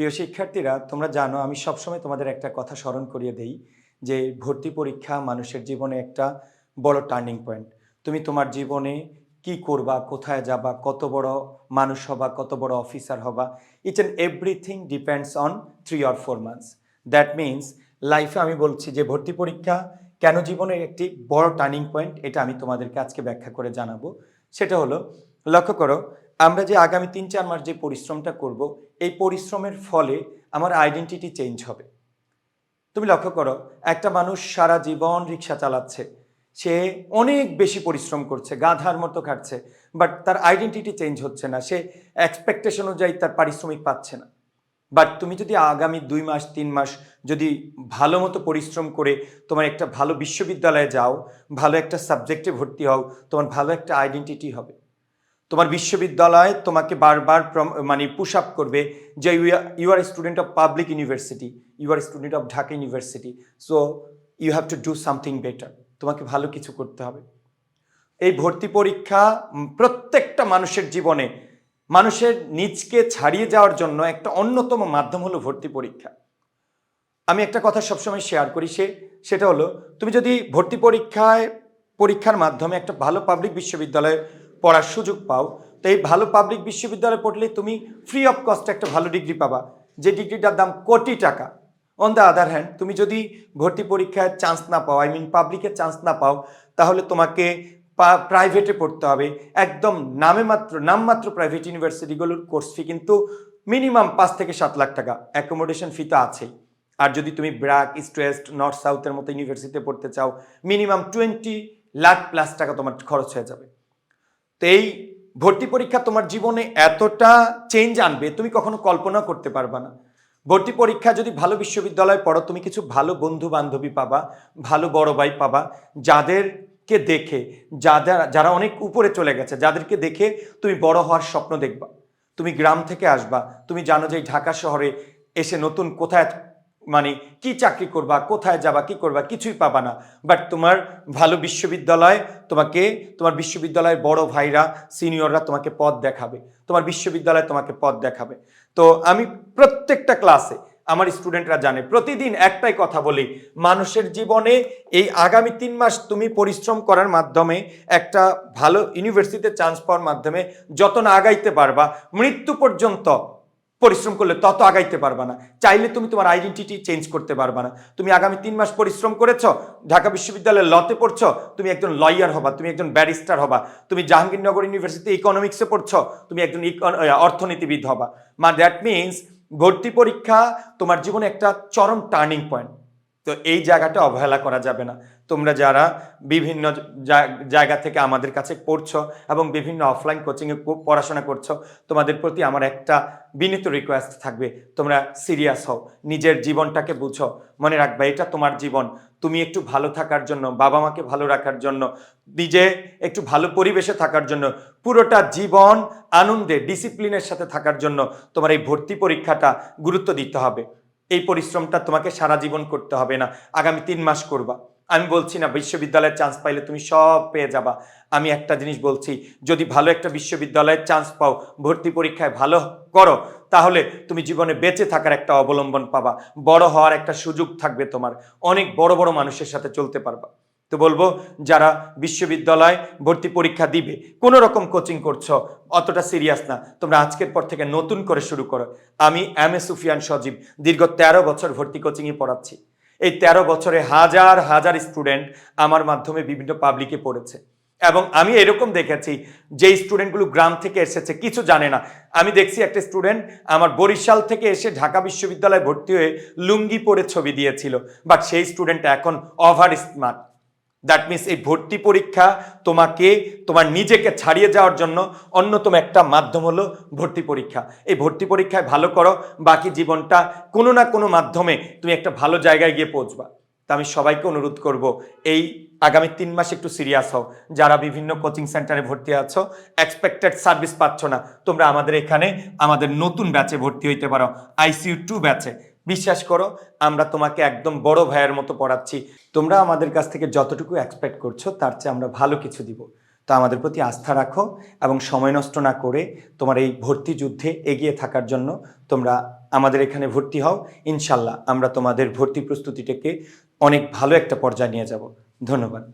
প্রিয় শিক্ষার্থীরা, তোমরা জানো আমি সবসময় তোমাদের একটা কথা স্মরণ করিয়ে দেই যে ভর্তি পরীক্ষা মানুষের জীবনে একটা বড় টার্নিং পয়েন্ট তুমি তোমার জীবনে কি করবা, কোথায় যাবা, কত বড় মানুষ হবা, কত বড় অফিসার হবা each and everything depends on three or four months that means লাইফে আমি বলছি যে ভর্তি পরীক্ষা কেন জীবনের একটি বড় টার্নিং পয়েন্ট এটা আমি তোমাদেরকে আজকে ব্যাখ্যা করে জানাব। সেটা হলো, লক্ষ্য করো আমরা যে আগামী তিন চার মাস যে পরিশ্রমটা করব, এই পরিশ্রমের ফলে আমার আইডেন্টিটি চেঞ্জ হবে। তুমি লক্ষ্য করো, একটা মানুষ সারা জীবন রিক্সা চালাচ্ছে, সে অনেক বেশি পরিশ্রম করছে, গাধার মতো খাটছে বাট তার আইডেন্টিটি চেঞ্জ হচ্ছে না, সে এক্সপেকটেশন অনুযায়ী তার পারিশ্রমিক পাচ্ছে না। বাট তুমি যদি আগামী দুই মাস, তিন মাস যদি ভালো মতো পরিশ্রম করে তোমার একটা ভালো বিশ্ববিদ্যালয়ে যাও, ভালো একটা সাবজেক্টে ভর্তি হও, তোমার ভালো একটা আইডেন্টিটি হবে। তোমার বিশ্ববিদ্যালয় তোমাকে বারবার মানে পুশ আপ করবে যে you are student of public university you are student of Dhaka university so you have to do something better তোমাকে ভালো কিছু করতে হবে। এই ভর্তি পরীক্ষা প্রত্যেকটা মানুষের জীবনে, মানুষের নিজকে ছাড়িয়ে যাওয়ার জন্য একটা অন্যতম মাধ্যম হলো ভর্তি পরীক্ষা। আমি একটা কথা সবসময় শেয়ার করি, সে, সেটা হলো, তুমি যদি ভর্তি পরীক্ষায়, পরীক্ষার মাধ্যমে একটা ভালো পাবলিক বিশ্ববিদ্যালয়ে পড়ার সুযোগ পাও। তো এই ভালো পাবলিক বিশ্ববিদ্যালয়ে পড়লে তুমি ফ্রি অফ কস্ট একটা ভালো ডিগ্রি পাবা। যে ডিগ্রিটার দাম কোটি টাকা। অন দ্য আদার হ্যান্ড তুমি যদি ভর্তি পরীক্ষায় চান্স না পাও আই মিন পাবলিকের চান্স না পাও, তাহলে তোমাকে প্রাইভেটে পড়তে হবে। একদম নামে মাত্র নামমাত্র প্রাইভেট ইউনিভার্সিটিগুলোর কোর্স ফি কিন্তু মিনিমাম পাঁচ থেকে সাত লাখ টাকা। অ্যাকোমোডেশন ফি তো আছেই। আর যদি তুমি ব্র্যাক, ইস্ট ওয়েস্ট, নর্থ, সাউথের মতো ইউনিভার্সিটিতে পড়তে চাও মিনিমাম টোয়েন্টি লাখ প্লাস টাকা তোমার খরচ হয়ে যাবে। তো এই ভর্তি পরীক্ষা তোমার জীবনে এতটা চেঞ্জ আনবে, তুমি কখনো কল্পনা করতে পারবা না। ভর্তি পরীক্ষা যদি ভালো বিশ্ববিদ্যালয়ে পড়ো, তুমি কিছু ভালো বন্ধু বান্ধবী পাবা, ভালো বড় ভাই পাবা, যাদেরকে দেখে, যাদের, যারা অনেক উপরে চলে গেছে, যাদেরকে দেখে তুমি বড় হওয়ার স্বপ্ন দেখবা। তুমি গ্রাম থেকে আসবা, তুমি জানো যে ঢাকা শহরে এসে নতুন কোথায় মানে কি চাকরি করবা, কোথায় যাবা, কি করবা, কিছুই পাবা না। বাট তোমার ভালো বিশ্ববিদ্যালয়, তোমাকে, তোমার বিশ্ববিদ্যালয়ের বড় ভাইরা সিনিয়ররা তোমাকে পথ দেখাবে। তোমার বিশ্ববিদ্যালয় তোমাকে পথ দেখাবে। তো আমি প্রত্যেকটা ক্লাসে আমার স্টুডেন্টরা জানে, প্রতিদিন একটাই কথা বলি, মানুষের জীবনে এই আগামী তিন মাস তুমি পরিশ্রম করার মাধ্যমে একটা ভালো ইউনিভার্সিটিতে চান্স পাওয়ার মাধ্যমে যত না আগাইতে পারবা, মৃত্যু পর্যন্ত পরিশ্রম করলে তত আগাইতে পারবা না। চাইলে তুমি তোমার আইডেন্টিটি চেঞ্জ করতে পারবা না। তুমি আগামী তিন মাস পরিশ্রম করেছ, ঢাকা বিশ্ববিদ্যালয়ে লতে পড়ছ, তুমি একজন লয়ার হবা, তুমি একজন ব্যারিস্টার হবা, তুমি জাহাঙ্গীরনগর ইউনিভার্সিটি ইকোনমিক্সে পড়ছ, তুমি একজন অর্থনীতিবিদ হবা। মা দ্যাট মিনস ভর্তি পরীক্ষা তোমার জীবনে একটা চরম টার্নিং পয়েন্ট তো এই জায়গাটা অবহেলা করা যাবে না। তোমরা যারা বিভিন্ন জায়গা থেকে আমাদের কাছে পড়ছো এবং বিভিন্ন অফলাইন কোচিংয়ে পড়াশোনা করছ, তোমাদের প্রতি আমার একটা বিনীত রিকোয়েস্ট থাকবে। তোমরা সিরিয়াস হও, নিজের জীবনটাকে বুঝো। মনে রাখবে, এটা তোমার জীবন। তুমি একটু ভালো থাকার জন্য, বাবা মাকে ভালো রাখার জন্য, নিজে একটু ভালো পরিবেশে থাকার জন্য, পুরোটা জীবন আনন্দে ডিসিপ্লিনের সাথে থাকার জন্য তোমার এই ভর্তি পরীক্ষাটা গুরুত্ব দিতে হবে। এই পরিশ্রমটা তোমাকে সারা জীবন করতে হবে না। আগামী তিন মাস করবা। আমি বলছি না, বিশ্ববিদ্যালয়ের চান্স পাইলে তুমি সব পেয়ে যাবা। আমি একটা জিনিস বলছি, যদি ভালো একটা বিশ্ববিদ্যালয়ের চান্স পাও, ভর্তি পরীক্ষায় ভালো করো, তাহলে তুমি জীবনে বেঁচে থাকার একটা অবলম্বন পাবা, বড় হওয়ার একটা সুযোগ থাকবে তোমার, অনেক বড় বড় মানুষের সাথে চলতে পারবা। তো বলব, যারা বিশ্ববিদ্যালয় ভর্তি পরীক্ষা দিবে, কোনো রকম কোচিং করছ, অতটা সিরিয়াস না, তোমরা আজকের পর থেকে নতুন করে শুরু করো। আমি এম এ সুফিয়ান সজীব, দীর্ঘ তেরো বছর ভর্তি কোচিংয়ে পড়াচ্ছি। এই তেরো বছরে হাজার হাজার স্টুডেন্ট আমার মাধ্যমে বিভিন্ন পাবলিকে পড়েছে। এবং আমি এরকম দেখেছি যে স্টুডেন্টগুলো গ্রাম থেকে এসেছে, কিছু জানে না। আমি দেখছি একটা স্টুডেন্ট আমার বরিশাল থেকে এসে ঢাকা বিশ্ববিদ্যালয়ে ভর্তি হয়ে লুঙ্গি পরে ছবি দিয়েছিল। বাট সেই স্টুডেন্ট এখন ওভার স্মার্ট দ্যাট মিনস এই ভর্তি পরীক্ষা তোমাকে, তোমার নিজেকে ছাড়িয়ে যাওয়ার জন্য অন্যতম একটা মাধ্যম হলো ভর্তি পরীক্ষা। এই ভর্তি পরীক্ষায় ভালো করো, বাকি জীবনটা কোনো না কোনো মাধ্যমে তুমি একটা ভালো জায়গায় গিয়ে পৌঁছবা। তা আমি সবাইকে অনুরোধ করব, এই আগামী তিন মাস একটু সিরিয়াস হও। যারা বিভিন্ন কোচিং সেন্টারে ভর্তি আছো এক্সপেক্টেড সার্ভিস পাচ্ছ না, তোমরা আমাদের এখানে আমাদের নতুন ব্যাচে ভর্তি হইতে পারো আইসিইউ টু ব্যাচে বিশ্বাস করো, আমরা তোমাকে একদম বড় ভাইয়ের মতো পড়াচ্ছি। তোমরা আমাদের কাছ থেকে যতটুকু এক্সপেক্ট করছ, তার চেয়ে আমরা ভালো কিছু দিব। তো আমাদের প্রতি আস্থা রাখো এবং সময় নষ্ট না করে তোমার এই ভর্তি যুদ্ধে এগিয়ে থাকার জন্য তোমরা আমাদের এখানে ভর্তি হও। ইনশাল্লাহ আমরা তোমাদের ভর্তি প্রস্তুতিটাকে অনেক ভালো একটা পর্যায়ে নিয়ে যাব। ধন্যবাদ।